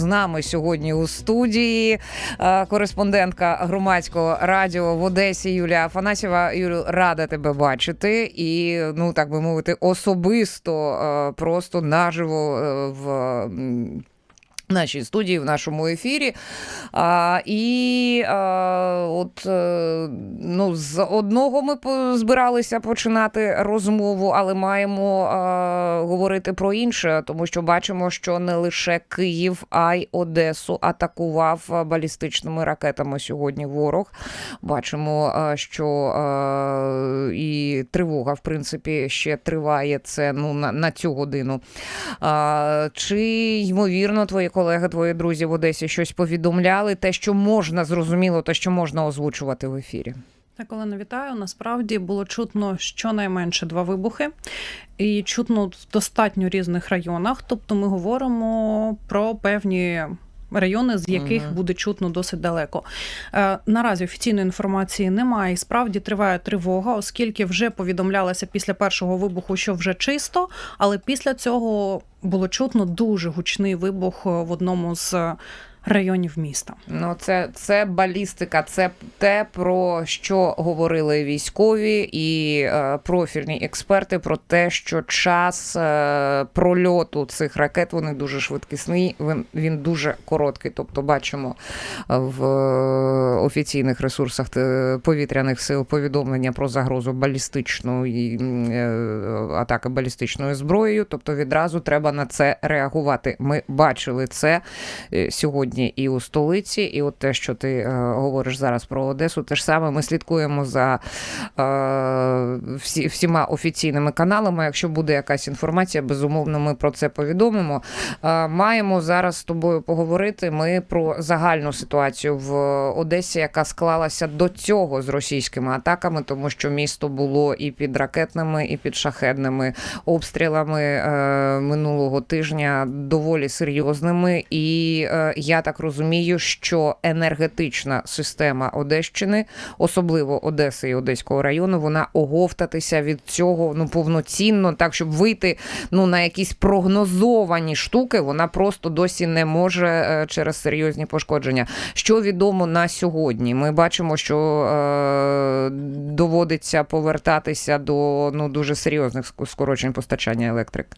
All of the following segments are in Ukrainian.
З нами сьогодні у студії е, кореспондентка громадського радіо в Одесі Юлія Афанасьєва. Юлю, рада тебе бачити. І, ну так би мовити, особисто е, просто наживо е, в. Нашій студії в нашому ефірі. А, і а, от е, ну, з одного ми збиралися починати розмову, але маємо а, говорити про інше, тому що бачимо, що не лише Київ, а й Одесу атакував балістичними ракетами сьогодні ворог. Бачимо, що а, і тривога, в принципі, ще триває це ну, на, на цю годину. А, чи ймовірно твої колеги, твої друзі в Одесі щось повідомляли? Те, що можна зрозуміло, те, що можна озвучувати в ефірі. Так, Олена, вітаю. Насправді було чутно щонайменше два вибухи, і чутно в достатньо різних районах. Тобто, ми говоримо про певні. Райони, з яких Мгм. буде чутно досить далеко. Е, наразі офіційної інформації немає. І справді триває тривога, оскільки вже повідомлялося після першого вибуху, що вже чисто, але після цього було чутно дуже гучний вибух е, в одному з районів міста. Ну, це, це балістика, це те, про що говорили військові і е, профільні експерти, про те, що час е, прольоту цих ракет вони дуже швидкісний, він, він дуже короткий. Тобто, бачимо е, в офіційних ресурсах е, повітряних сил повідомлення про загрозу балістичної е, атаки балістичною зброєю. Тобто, відразу треба на це реагувати. Ми бачили це е, сьогодні і у столиці, і от те, що ти е, говориш зараз про Одесу, те ж саме ми слідкуємо за е, всі, всіма офіційними каналами. Якщо буде якась інформація, безумовно, ми про це повідомимо. Е, маємо зараз з тобою поговорити. Ми про загальну ситуацію в Одесі, яка склалася до цього з російськими атаками, тому що місто було і під ракетними, і під шахедними обстрілами минулого тижня доволі серйозними. І е, так розумію, що енергетична система Одещини, особливо Одеси і Одеського району, вона оговтатися від цього ну повноцінно, так щоб вийти ну на якісь прогнозовані штуки, вона просто досі не може е, через серйозні пошкодження. Що відомо на сьогодні? Ми бачимо, що е, доводиться повертатися до ну дуже серйозних ск- скорочень постачання електрики.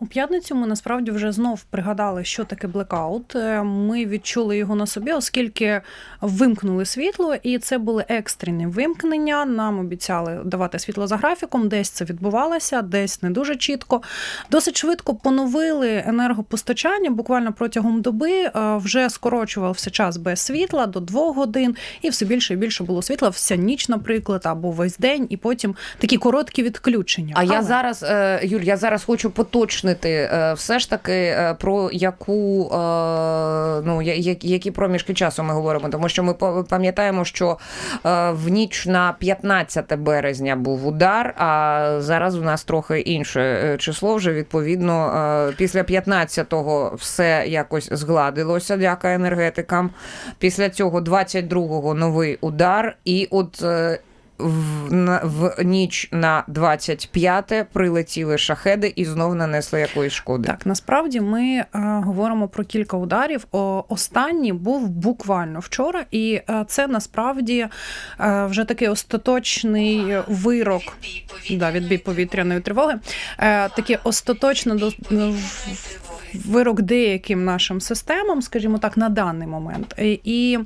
У п'ятницю ми насправді вже знов пригадали, що таке блекаут. Е, Ми відчули його на собі, оскільки вимкнули світло, і це були екстрені вимкнення. Нам обіцяли давати світло за графіком. Десь це відбувалося, десь не дуже чітко. Досить швидко поновили енергопостачання. Буквально протягом доби е, вже скорочувався час без світла до двох годин, і все більше і більше було світла вся ніч, наприклад, або весь день, і потім такі короткі відключення. А я зараз, е, Юль, я зараз хочу поточнити е, все ж таки е, про яку е, ну які проміжки часу ми говоримо, тому що ми пам'ятаємо, що в ніч на 15 березня був удар, а зараз у нас трохи інше число. Вже відповідно після 15-го все якось згладилося, дяка енергетикам. Після цього 22-го новий удар, і от. В, на, в ніч на 25 прилетіли шахеди і знов нанесли якоїсь шкоди. Так, насправді ми е, говоримо про кілька ударів. Останній був буквально вчора, і е, це насправді е, вже такий остаточний вирок да, відбій повітряної тривоги. Такий остаточно до вирок деяким нашим системам, скажімо так, на даний момент. І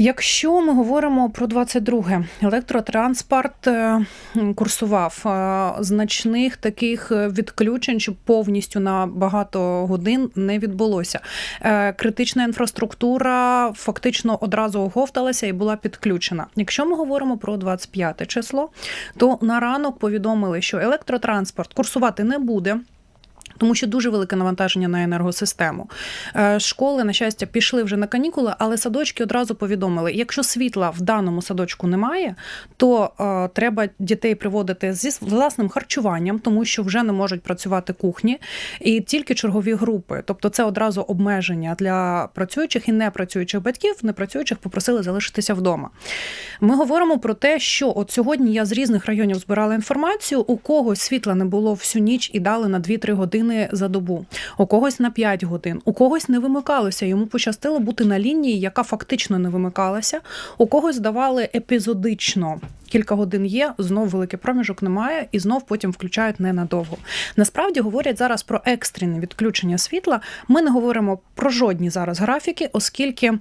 Якщо ми говоримо про 22 електротранспорт е, курсував е, значних таких відключень, що повністю на багато годин не відбулося. Е, Критична інфраструктура фактично одразу оговталася і була підключена. Якщо ми говоримо про 25 число, то на ранок повідомили, що електротранспорт курсувати не буде. Тому що дуже велике навантаження на енергосистему. Е, Школи, на щастя, пішли вже на канікули, але садочки одразу повідомили: якщо світла в даному садочку немає, то е, треба дітей приводити зі власним харчуванням, тому що вже не можуть працювати кухні, і тільки чергові групи. Тобто, це одразу обмеження для працюючих і непрацюючих батьків. Непрацюючих попросили залишитися вдома. Ми говоримо про те, що от сьогодні я з різних районів збирала інформацію, у когось світла не було всю ніч і дали на 2-3 години години за добу, у когось на 5 годин, у когось не вимикалося. Йому пощастило бути на лінії, яка фактично не вимикалася. У когось давали епізодично. Кілька годин є, знов великий проміжок немає, і знов потім включають ненадовго. Насправді говорять зараз про екстрене відключення світла. Ми не говоримо про жодні зараз графіки, оскільки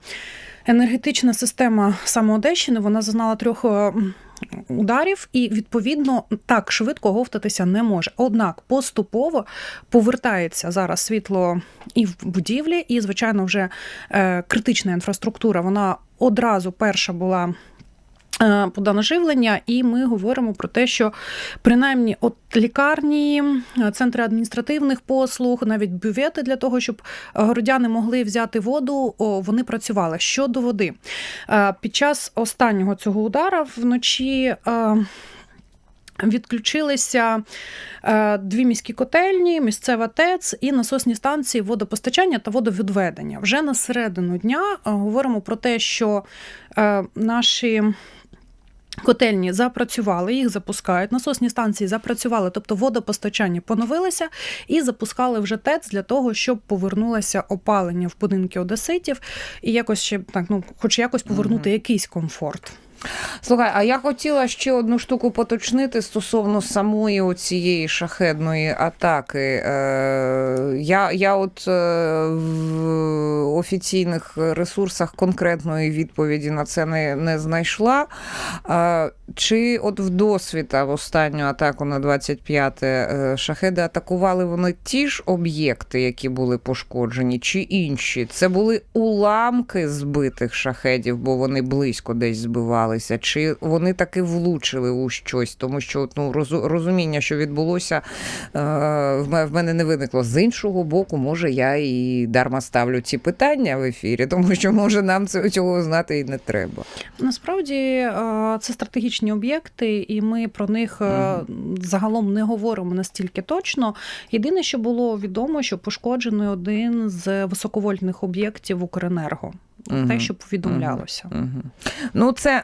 енергетична система саме Одещини вона зазнала трьох ударів, і відповідно так швидко говтатися не може. Однак поступово повертається зараз світло і в будівлі, і звичайно, вже е, критична інфраструктура. Вона одразу перша була. Е, Подане живлення, і ми говоримо про те, що принаймні от лікарні, е, центри адміністративних послуг, навіть бювети для того, щоб е, городяни могли взяти воду, вони працювали. Щодо води, під час останнього цього удара вночі. Відключилися дві міські котельні, місцева ТЕЦ і насосні станції водопостачання та водовідведення. Вже на середину дня говоримо про те, що наші Котельні запрацювали, їх запускають. Насосні станції запрацювали, тобто водопостачання поновилося і запускали вже ТЕЦ для того, щоб повернулося опалення в будинки одеситів і якось ще так, ну хоч якось повернути Мгм. якийсь комфорт. Слухай, а я хотіла ще одну штуку поточнити стосовно самої цієї шахедної атаки. Е, я, я от е, в офіційних ресурсах конкретної відповіді на це не, не знайшла. Е, чи от в досвіта в останню атаку на 25 е, шахеди атакували вони ті ж об'єкти, які були пошкоджені, чи інші? Це були уламки збитих шахедів, бо вони близько десь збивалися, чи вони таки влучили у щось, тому що ну, розуміння, що відбулося, е, в мене не виникло. З іншого боку, може, я і дарма ставлю ці питання в ефірі, тому що може нам цього знати і не треба. Насправді е, це стратегічні об'єкти, і ми про них е, загалом не говоримо настільки точно. Єдине, що було відомо, що пошкоджений один з високовольтних об'єктів Укренерго. Те, що повідомлялося. Угу. Ну, це.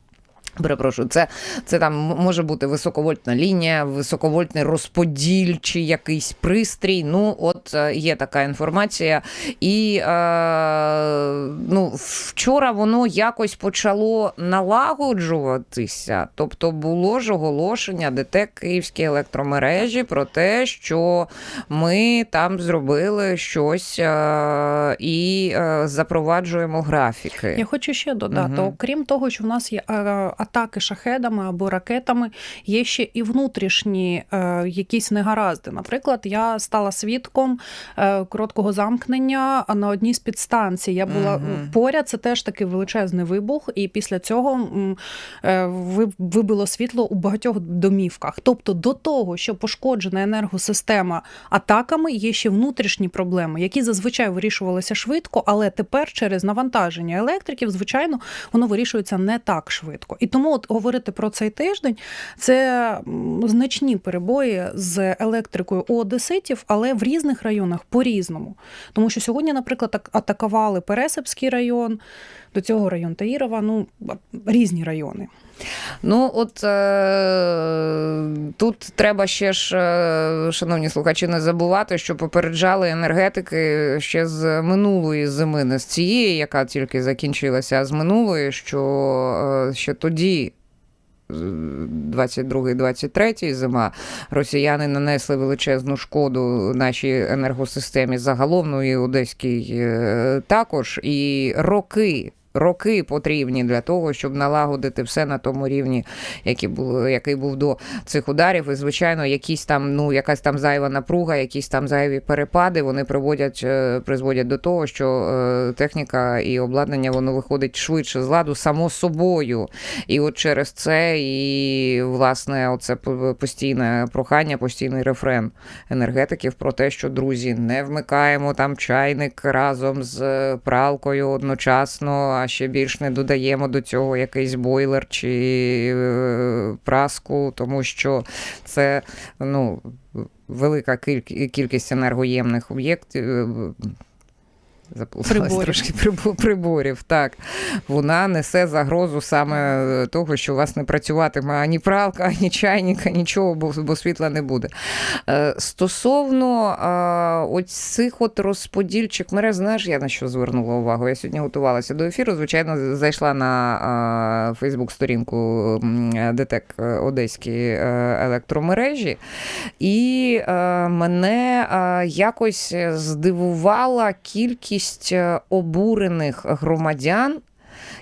Перепрошую, це, це там може бути високовольтна лінія, високовольтний розподіл чи якийсь пристрій. Ну, от е, є така інформація. І е, ну, вчора воно якось почало налагоджуватися. Тобто було ж оголошення ДТЕК Київські електромережі про те, що ми там зробили щось е, і е, запроваджуємо графіки. Я хочу ще додати: Мгм. окрім того, що в нас є е, атаки шахедами або ракетами, є ще і внутрішні е, якісь негаразди. Наприклад, я стала свідком е, короткого замкнення на одній з підстанцій. Я була Мгм. поряд, це теж такий величезний вибух, і після цього е, ви- вибило світло у багатьох домівках. Тобто, до того, що пошкоджена енергосистема атаками, є ще внутрішні проблеми, які зазвичай вирішувалися швидко, але тепер через навантаження електриків, звичайно, воно вирішується не так швидко. І тому от говорити про цей тиждень це значні перебої з електрикою у одеситів, але в різних районах по-різному. Тому що сьогодні, наприклад, так- атакували Пересипський район, до цього район Таїрова, ну різні райони. Ну, от е, тут треба ще ж, е, шановні слухачі, не забувати, що попереджали енергетики ще з минулої зими, не з цієї, яка тільки закінчилася, а з минулої, що е, ще тоді. 22-23 зима росіяни нанесли величезну шкоду нашій енергосистемі загалом, ну і одеській е, також. І роки. Роки потрібні для того, щоб налагодити все на тому рівні, який був, який був до цих ударів. І, звичайно, якісь там, ну, якась там зайва напруга, якісь там зайві перепади, вони приводять, е, призводять до того, що е, техніка і обладнання воно виходить швидше з ладу само собою. І от через це і власне оце по- постійне прохання, постійний рефрен енергетиків про те, що друзі, не вмикаємо там чайник разом з е, пралкою одночасно, а ще більш не додаємо до цього якийсь бойлер чи е, праску, тому що це ну. Велика кількість енергоємних об'єктів, е, заплуталась трошки приборів. Так, вона несе загрозу саме е, того, що у вас не працюватиме ані пралка, ані чайника, нічого, бо, бо світла не буде. Е, Стосовно е, ось цих от розподільчих мереж, знаєш, я на що звернула увагу? Я сьогодні готувалася до ефіру. Звичайно, зайшла на Фейсбук-сторінку ДТЕК Одеські електромережі, і мене якось здивувала кількість е, обурених громадян.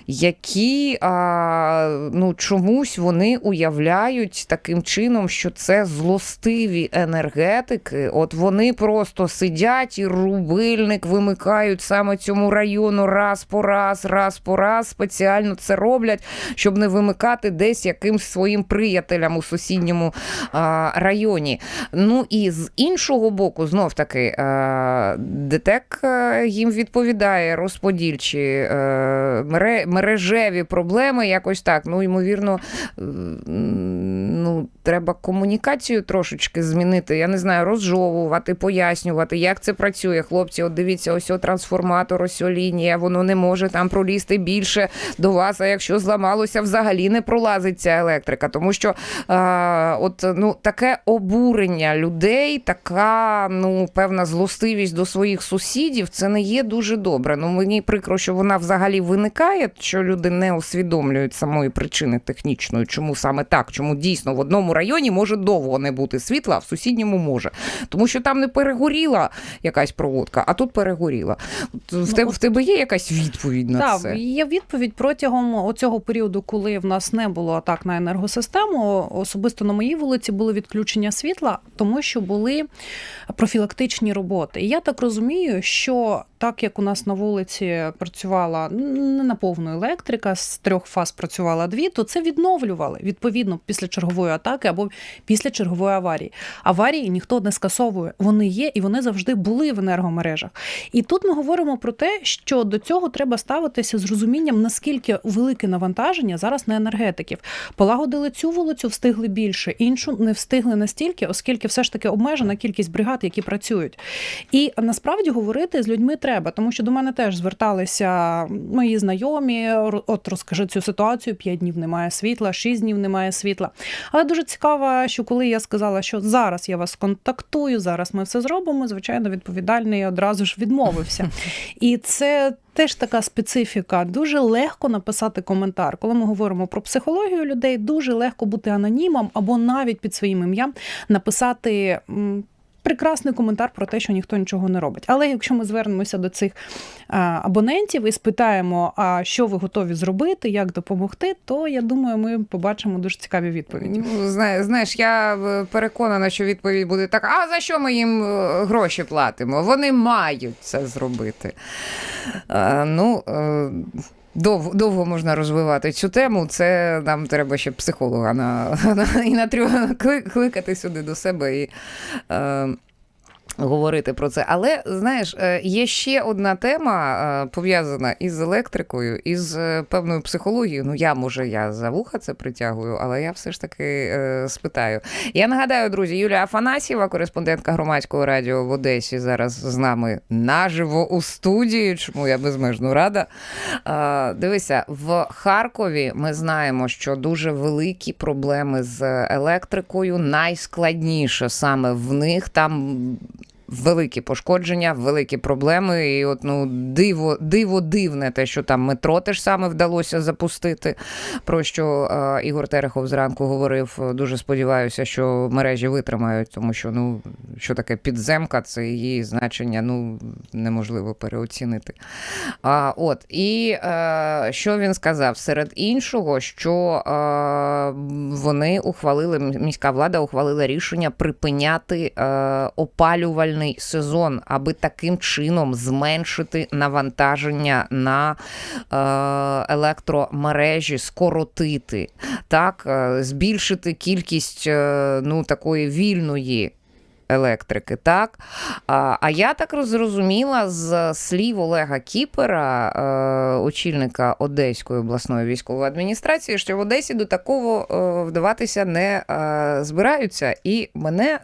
Які а, ну, чомусь вони уявляють таким чином, що це злостиві енергетики. От вони просто сидять і рубильник вимикають саме цьому району раз по раз, раз по раз. Спеціально це роблять, щоб не вимикати десь якимсь своїм приятелям у сусідньому а, районі. Ну і з іншого боку, знов таки, ДТЕК е, їм відповідає розподільчі е, мере- мережеві проблеми, якось так. Ну, ймовірно, е, треба комунікацію трошечки змінити. Я не знаю, розжовувати, пояснювати, як це працює. Хлопці, от дивіться, ось о трансформатор, ось о лінія, воно не може там пролізти більше до вас. А якщо зламалося, взагалі не пролазить ця електрика. Тому що а, от ну таке обурення людей, така ну певна злостивість до своїх сусідів, це не є дуже добре. Ну мені прикро, що вона взагалі виникає, що люди не усвідомлюють самої причини технічної, чому саме так, чому дійсно в одному районі може довго не бути світла, а в сусідньому може, тому що там не перегоріла якась проводка, а тут перегоріла. В тебе в тебе є якась відповідь на Так, це? є відповідь протягом оцього періоду, коли в нас не було атак на енергосистему. Особисто на моїй вулиці були відключення світла, тому що були профілактичні роботи. І я так розумію, що так як у нас на вулиці працювала не на повну електрика, з трьох фаз працювала дві, то це відновлювали відповідно після чергової атаки або після чергової аварії. Аварії ніхто не скасовує. Вони є і вони завжди були в енергомережах. І тут ми говоримо про те, що до цього треба ставитися з розумінням, наскільки велике навантаження зараз на енергетиків. Полагодили цю вулицю, встигли більше, іншу не встигли настільки, оскільки все ж таки обмежена кількість бригад, які працюють. І насправді говорити з людьми треба, тому що до мене теж зверталися мої знайомі. «Ро- От розкажи цю ситуацію: п'ять днів немає світла, шість днів немає світла. Але дуже цікаво, що коли я сказала, що зараз я вас контактую, зараз ми все зробимо. Звичайно, відповідальний одразу ж відмовився. І це. Теж така специфіка. Дуже легко написати коментар. Коли ми говоримо про психологію людей, дуже легко бути анонімом або навіть під своїм ім'ям написати прекрасний коментар про те, що ніхто нічого не робить. Але якщо ми звернемося до цих абонентів і спитаємо, а що ви готові зробити, як допомогти, то я думаю, ми побачимо дуже цікаві відповіді. Ну, знаєш, я е, переконана, що відповідь буде така: а за що ми їм е, гроші платимо? Вони мають це зробити. Е, ну, Довго, довго можна розвивати цю тему. Це нам треба ще психолога на, на, і на трьох кли- кликати сюди до себе і е, говорити про це. Але знаєш, е, є ще одна тема е, пов'язана із електрикою, із е, певною психологією. Ну, я може я за вуха це притягую, але я все ж таки спитаю. Я нагадаю, друзі, Юлія Афанасьєва, кореспондентка громадського радіо в Одесі, зараз з нами наживо у студії, чому я безмежно рада. Дивися, в Харкові ми знаємо, що дуже великі проблеми з електрикою. Найскладніше саме в них там. Великі пошкодження, великі проблеми. І от ну диво, диво дивне, те, що там метро теж саме вдалося запустити. Про що е, Ігор Терехов зранку говорив. Дуже сподіваюся, що мережі витримають, тому що ну що таке підземка, це її значення ну неможливо переоцінити. А, от і е, що він сказав? Серед іншого, що е, вони ухвалили, міська влада ухвалила рішення припиняти е, опалювальний сезон, аби таким чином зменшити навантаження на е, електромережі, скоротити, так, е, збільшити кількість е, ну, такої вільної електрики. Так? А, а я так зрозуміла з слів Олега Кіпера, е, очільника Одеської обласної військової адміністрації, що в Одесі до такого е, вдаватися не е, збираються. І мене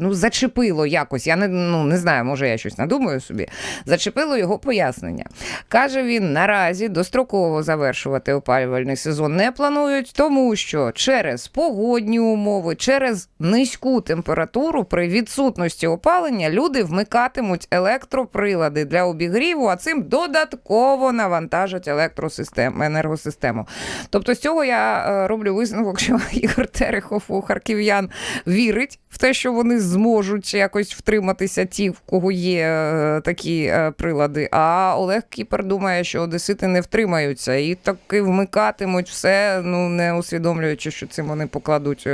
ну, зачепило якось. Я не, ну, не знаю, може я щось надумаю собі. Зачепило його пояснення. Каже він, наразі достроково завершувати опалювальний сезон не планують, тому що через погодні умови, через низьку температуру відсутності опалення люди вмикатимуть електроприлади для обігріву, а цим додатково навантажать електросистему, енергосистему. Тобто з цього я е, роблю висновок, що Ігор Терехов у харків'ян вірить в те, що вони зможуть якось втриматися, ті, в кого є е, такі е, прилади. А Олег Кіпер думає, що одесити не втримаються і таки вмикатимуть все, ну не усвідомлюючи, що цим вони покладуть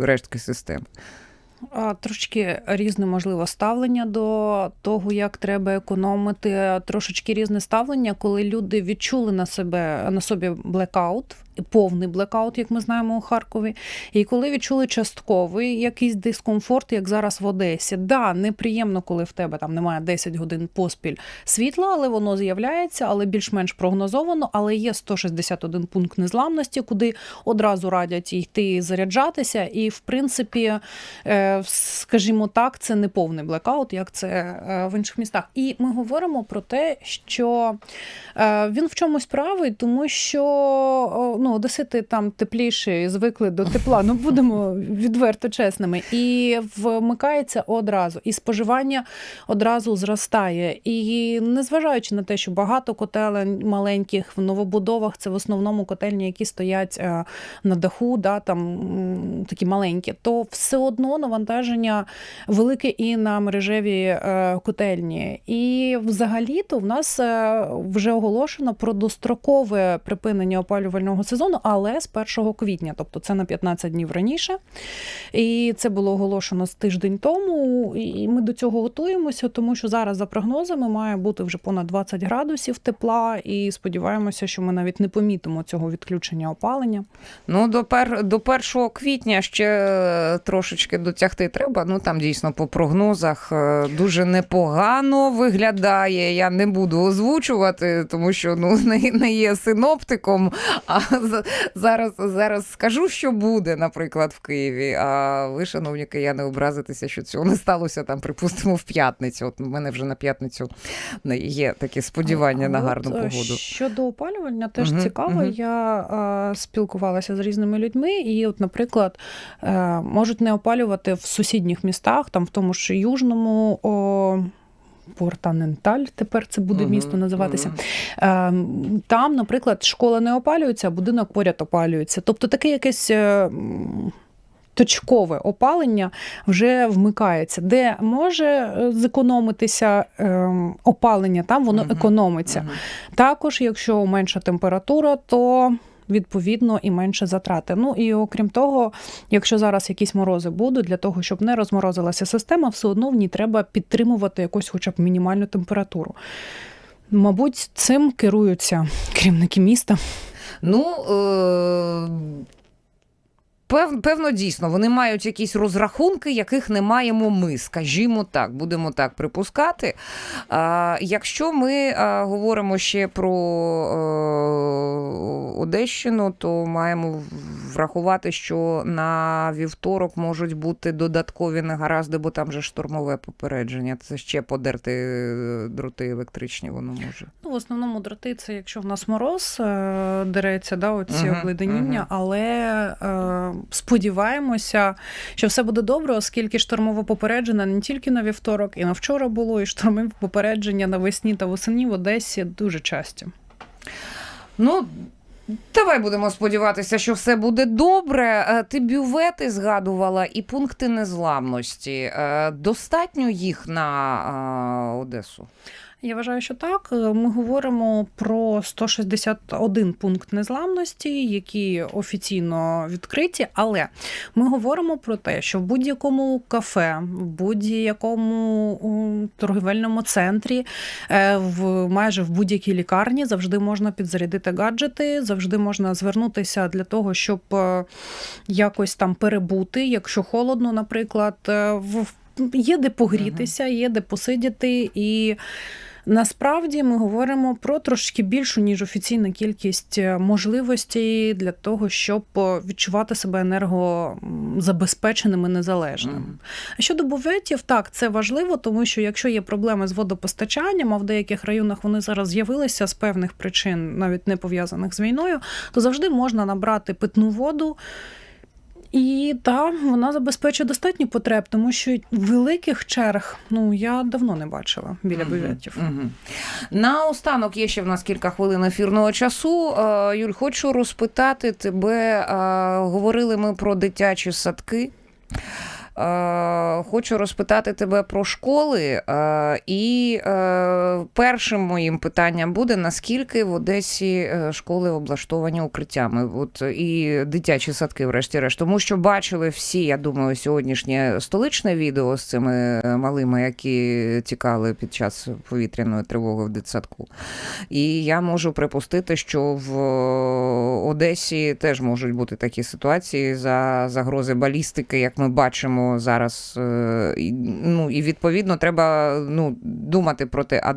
рештки систем. Трошки різне можливо ставлення до того, як треба економити. Трошечки різне ставлення, коли люди відчули на себе на собі блекаут, повний блекаут, як ми знаємо у Харкові. І коли відчули частковий якийсь дискомфорт, як зараз в Одесі. Да, неприємно, коли в тебе там немає 10 годин поспіль світла, але воно з'являється, але більш-менш прогнозовано. Але є 161 пункт незламності, куди одразу радять йти заряджатися. І в принципі, е, скажімо так, це не повний блекаут, як це е, в інших містах. І ми говоримо про те, що е, він в чомусь правий, тому що ну, одесити там тепліші, звикли до тепла. Ну будемо відверто чесними. І вмикається одразу, і споживання одразу зростає. І незважаючи на те, що багато котелень маленьких в новобудовах, це в основному котельні, які стоять е, на даху, да, там такі маленькі, то все одно навантаження велике і на мережеві е, котельні. І взагалі-то в нас е, вже оголошено про дострокове припинення опалювального сезону, але з 1 квітня, тобто це на 15 днів раніше. І це було оголошено з тиждень тому. І ми до цього готуємося, тому що зараз, за прогнозами, має бути вже понад 20 градусів тепла, і сподіваємося, що ми навіть не помітимо цього відключення опалення. Ну, до, пер, до 1 квітня ще е, трошечки дотягти треба. Ну там дійсно по прогнозах е, дуже непогано виглядає. Я не буду озвучувати, тому що ну не, не є синоптиком. А зараз, зараз скажу, що буде, наприклад, в Києві. А ви, шановні кияни, образитеся, що цього не сталося там, припустимо, в п'ятницю. От у мене вже на п'ятницю є такі сподівання А на от, гарну е, погоду. Щодо опалювання, теж Мгм, цікаво. мгм. Я е, спілкувалася з різними людьми, і, от, наприклад, е, можуть не опалювати в сусідніх містах, там в тому ж Южному. О, Портаненталь, тепер це буде Мгм, місто називатися. мгм. Ем, Там, наприклад, школа не опалюється, а будинок поряд опалюється. Тобто таке якесь. е, Точкове опалення вже вмикається, де може е, зекономитися ем, опалення, там воно Мгм, економиться. Мгм. Також, якщо менша температура, то відповідно і менше затрати. Ну і окрім того, якщо зараз якісь морози будуть, для того, щоб не розморозилася система, все одно в ній треба підтримувати якусь хоча б мінімальну температуру. Мабуть, цим керуються керівники міста. Ну, е- пев, певно, дійсно, вони мають якісь розрахунки, яких не маємо ми, скажімо так, будемо так припускати. А, якщо ми а, говоримо ще про е- Одещину, то маємо врахувати, що на вівторок можуть бути додаткові негаразди, бо там же штурмове попередження. Це ще подерти е, дроти електричні, воно може. Ну, в основному дроти це якщо в нас мороз е, дереться, да, оці Мгм, обледеніння, мгм. але сподіваємося, що все буде добре, оскільки штормове попередження не тільки на вівторок, і на вчора було, і штормові попередження навесні та восені в Одесі дуже часті. Ну, давай будемо сподіватися, що все буде добре. Е, Ти бювети згадувала і пункти незламності. Е, Достатньо їх на е, Одесу. Я вважаю, що так. Е, Ми говоримо про 161 пункт незламності, які офіційно відкриті, але ми говоримо про те, що в будь-якому кафе, в будь-якому торгівельному центрі, е, в майже в будь-якій лікарні завжди можна підзарядити гаджети, завжди можна звернутися для того, щоб е, якось там перебути, якщо холодно, наприклад, в є де погрітися, є де посидіти і. Насправді ми говоримо про трошки більшу ніж офіційна кількість е, можливостей для того, щоб е, відчувати себе енергозабезпеченим і незалежним. А щодо буветів, так це важливо, тому що якщо є проблеми з водопостачанням, а в деяких районах вони зараз з'явилися з певних причин, навіть не пов'язаних з війною, то завжди можна набрати питну воду. І там вона забезпечує достатньо потреб, тому що великих черг ну я давно не бачила біля Мгм, угу. На останок є ще в нас кілька хвилин ефірного часу. Е, Юль, хочу розпитати тебе. е, Говорили ми про дитячі садки. Е, Хочу розпитати тебе про школи. е, І е, першим моїм питанням буде: наскільки в Одесі школи облаштовані укриттями? От і дитячі садки, врешті-решт, тому що бачили всі, я думаю, сьогоднішнє столичне відео з цими малими, які тікали під час повітряної тривоги в дитсадку. І я можу припустити, що в Одесі теж можуть бути такі ситуації за загрози балістики, як ми бачимо зараз. Е, Ну і відповідно треба ну, думати про те, а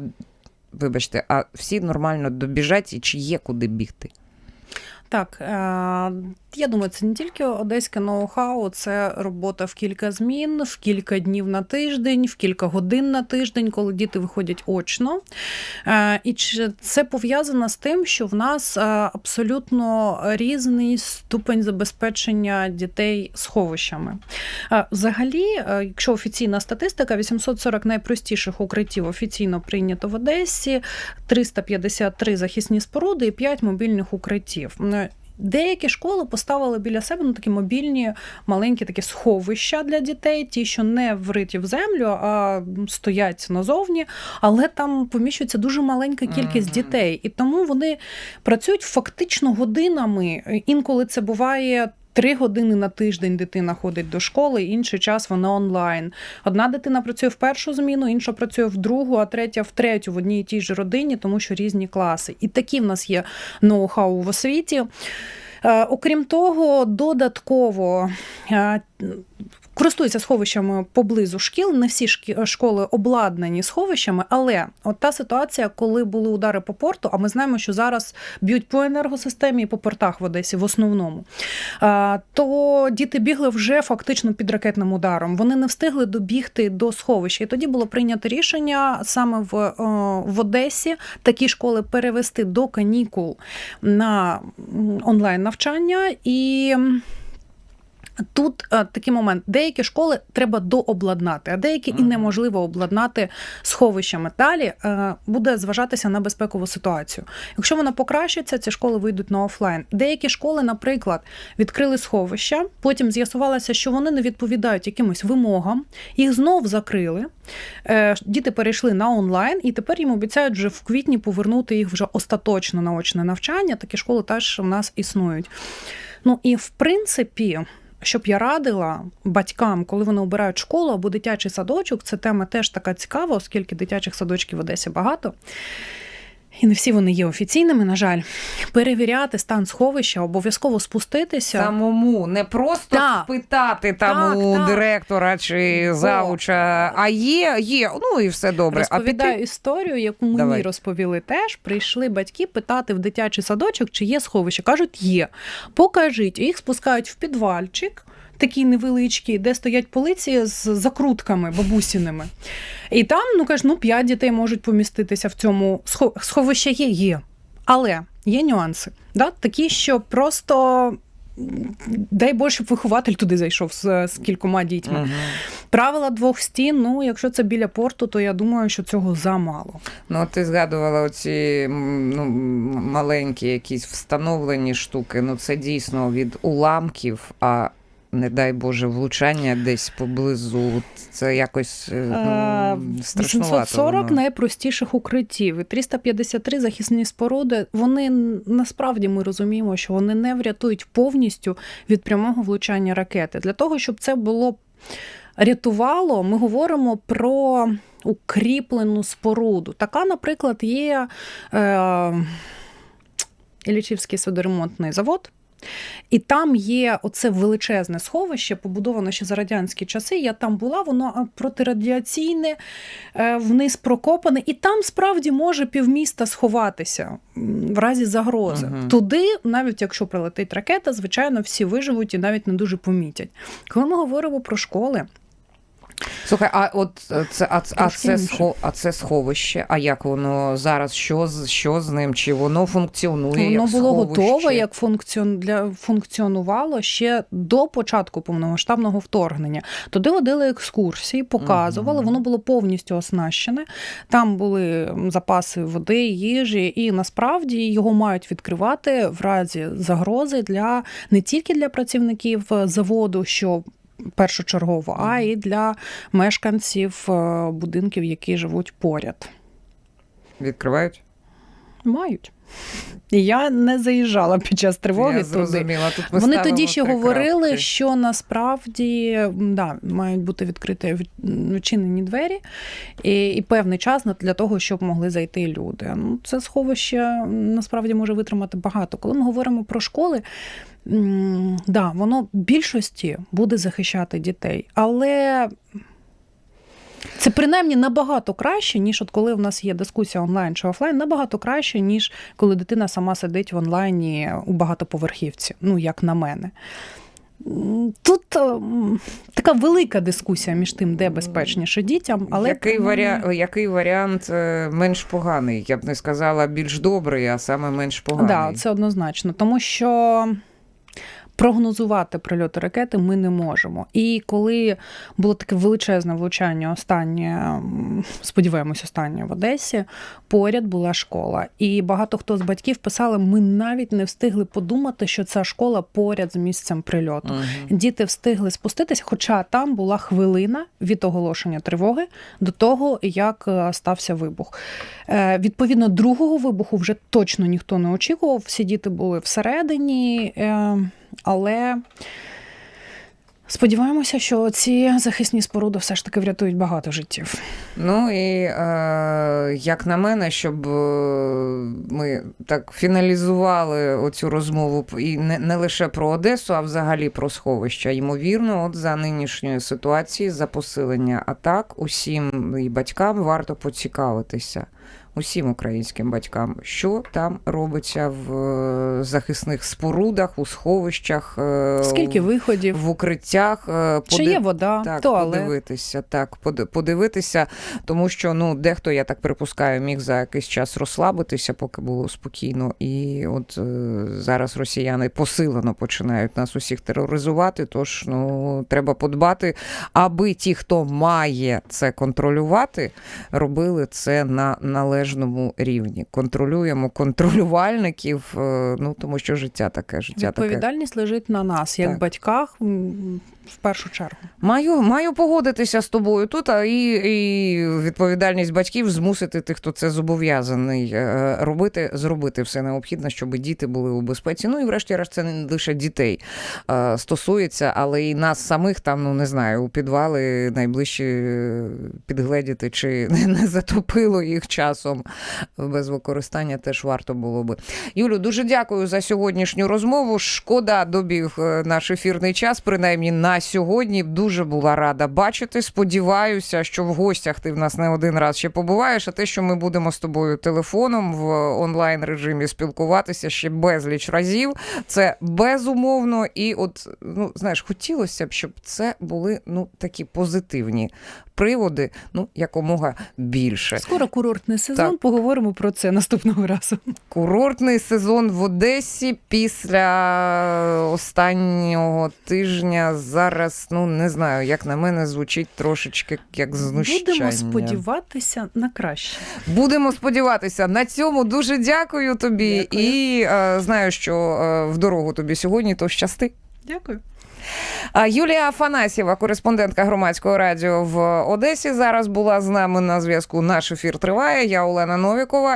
вибачте, а всі нормально добіжать і чи є куди бігти? Так, е, я думаю, це не тільки одеське ноу-хау, це робота в кілька змін, в кілька днів на тиждень, в кілька годин на тиждень, коли діти виходять очно. Е, І це пов'язано з тим, що в нас е, абсолютно різний ступень забезпечення дітей сховищами. Взагалі, якщо офіційна статистика, 840 найпростіших укриттів офіційно прийнято в Одесі, 353 захисні споруди і 5 мобільних укриттів. Деякі школи поставили біля себе ну, такі мобільні маленькі такі сховища для дітей, ті, що не вриті в землю, а стоять назовні, але там поміщується дуже маленька кількість Мгм. дітей, і тому вони працюють фактично годинами. Інколи це буває. Три години на тиждень дитина ходить до школи, інший час вона онлайн. Одна дитина працює в першу зміну, інша працює в другу, а третя в третю в одній і тій же родині, тому що різні класи. І такі в нас є ноу-хау в освіті. Е, Окрім того, додатково е, користуються сховищами поблизу шкіл. Не всі шкі- школи обладнані сховищами, але от та ситуація, коли були удари по порту, а ми знаємо, що зараз б'ють по енергосистемі і по портах в Одесі в основному. е, То діти бігли вже фактично під ракетним ударом. Вони не встигли добігти до сховища. І тоді було прийнято рішення саме в, е, в Одесі такі школи перевести до канікул на онлайн навчання і. Тут е, такий момент: деякі школи треба дообладнати, а деякі і неможливо обладнати сховищами. Далі е, буде зважатися на безпекову ситуацію. Якщо вона покращиться, ці школи вийдуть на офлайн. Деякі школи, наприклад, відкрили сховища, потім з'ясувалося, що вони не відповідають якимось вимогам, їх знов закрили. Е, Діти перейшли на онлайн, і тепер їм обіцяють вже в квітні повернути їх вже остаточно на очне навчання. Такі школи теж в нас існують. Ну і в принципі. Щоб я радила батькам, коли вони обирають школу або дитячий садочок, це тема теж така цікава, оскільки дитячих садочків в Одесі багато. І не всі вони є офіційними, на жаль. Перевіряти стан сховища, обов'язково спуститися. Самому не просто Так. спитати там Так, у так. директора чи завуча, а є, є, ну і все добре. А Розповідаю піти історію, яку мені Давай. розповіли теж. Прийшли батьки питати в дитячий садочок, чи є сховище. Кажуть, є. Покажіть, їх спускають в підвальчик. Такий невеличкий, де стоять полиці з закрутками бабусіними. І там, ну кажуть, ну п'ять дітей можуть поміститися в цьому схо- сховище є, є. Але є нюанси. Да? Такі, що просто дай Боже, щоб вихователь туди зайшов з, з кількома дітьми. Мгм. Правила двох стін. Ну, якщо це біля порту, то я думаю, що цього замало. Ну, ти згадувала оці ну, маленькі якісь встановлені штуки. Ну, це дійсно від уламків, а не дай Боже, влучання десь поблизу. Це якось е, Е, ну, страшнувато. 840 воно. найпростіших укриттів і 353 захисні споруди. Вони насправді ми розуміємо, що вони не врятують повністю від прямого влучання ракети. Для того, щоб це було рятувало, ми говоримо про укріплену споруду. Така, наприклад, є е, Іллічівський судоремонтний завод. І там є оце величезне сховище, побудоване ще за радянські часи. Я там була, воно протирадіаційне, е, вниз прокопане, і там справді може півміста сховатися в разі загрози. Мгм. Туди, навіть якщо прилетить ракета, звичайно, всі виживуть і навіть не дуже помітять. Коли ми говоримо про школи, Слухай, а от е, це, а, а, це, схо, а це сховище, а як воно зараз? Що, що з ним? Чи воно функціонує? Воно як було сховище? готове, як функціон... для... функціонувало ще до початку повномасштабного вторгнення. Туди водили екскурсії, показували, Мгм. воно було повністю оснащене. Там були запаси води, їжі, і насправді його мають відкривати в разі загрози для не тільки для працівників е, заводу, що першочергово, а й для мешканців е, будинків, які живуть поряд. Відкривають? Мають. Я не заїжджала під час тривоги Я туди. Тут Вони тоді ще говорили, крапки. що насправді да, мають бути відкриті від- відчинені двері і, і певний час для того, щоб могли зайти люди. Ну, це сховище насправді може витримати багато. Коли ми говоримо про школи, да, воно в більшості буде захищати дітей, але. Це принаймні набагато краще, ніж от коли в нас є дискусія онлайн чи офлайн, набагато краще, ніж коли дитина сама сидить в онлайні у багатоповерхівці, ну як на мене. Тут ем, така велика дискусія між тим, де безпечніше дітям, але який, принаймні, варіа... який варіант е, менш поганий? Я б не сказала більш добрий, а саме менш поганий. да, це однозначно, тому що. Прогнозувати прильоти ракети ми не можемо. І коли було таке величезне влучання, останнє, сподіваємось, останнє в Одесі, поряд була школа. І багато хто з батьків писали: ми навіть не встигли подумати, що ця школа поряд з місцем прильоту. Мгм. Діти встигли спуститися, хоча там була хвилина від оголошення тривоги до того, як е, стався вибух. Е, Відповідно, другого вибуху вже точно ніхто не очікував. Всі діти були всередині, е, але сподіваємося, що ці захисні споруди все ж таки врятують багато життів. Ну і е, як на мене, щоб е, ми так фіналізували оцю розмову і не, не лише про Одесу, а взагалі про сховища. Ймовірно, от за нинішньої ситуації, за посилення атак, усім і батькам варто поцікавитися. Усім українським батькам, що там робиться в е, захисних спорудах, у сховищах, е, Скільки виходів? в укриттях, е, Чи є вода, так, туалет? подивитися, так, под- подивитися, тому що ну дехто, я так припускаю, міг за якийсь час розслабитися, поки було спокійно. І от зараз росіяни посилено починають нас усіх тероризувати. Тож ну треба подбати, аби ті, хто має це контролювати, робили це на належному рівні. Контролюємо контролювальників, е, ну тому що життя таке, життя таке. Відповідальність лежить на нас, як Так. батьках, в першу чергу. Маю, маю погодитися з тобою тут, а і, і відповідальність батьків змусити тих, хто це зобов'язаний е, робити, зробити все необхідне, щоб діти були у безпеці. Ну і врешті-решт це не лише дітей е, стосується, але і нас самих там, ну не знаю, у підвали найближчі е, підгледіти, чи не, не затопило їх часом без використання, теж варто було би. Юлю, дуже дякую за сьогоднішню розмову. Шкода, добіг е, наш ефірний час, принаймні на сьогодні. Дуже була рада бачити. Сподіваюся, що в гостях ти в нас не один раз ще побуваєш. А те, що ми будемо з тобою телефоном в онлайн режимі спілкуватися ще безліч разів. Це безумовно. І от ну знаєш, хотілося б, щоб це були ну такі позитивні приводи, ну якомога більше. Скоро курортний сезон, Так. поговоримо про це наступного разу. Курортний сезон в Одесі після останнього тижня зараз, ну не знаю, як на мене звучить трошечки як знущання. Будемо сподіватися на краще. Будемо сподіватися. На цьому дуже дякую тобі Дякую. і е, знаю, що е, в дорогу тобі сьогодні, то щасти. Дякую. Юлія Афанасьєва, кореспондентка громадського радіо в Одесі, зараз була з нами на зв'язку. Наш ефір триває. Я Олена Новікова.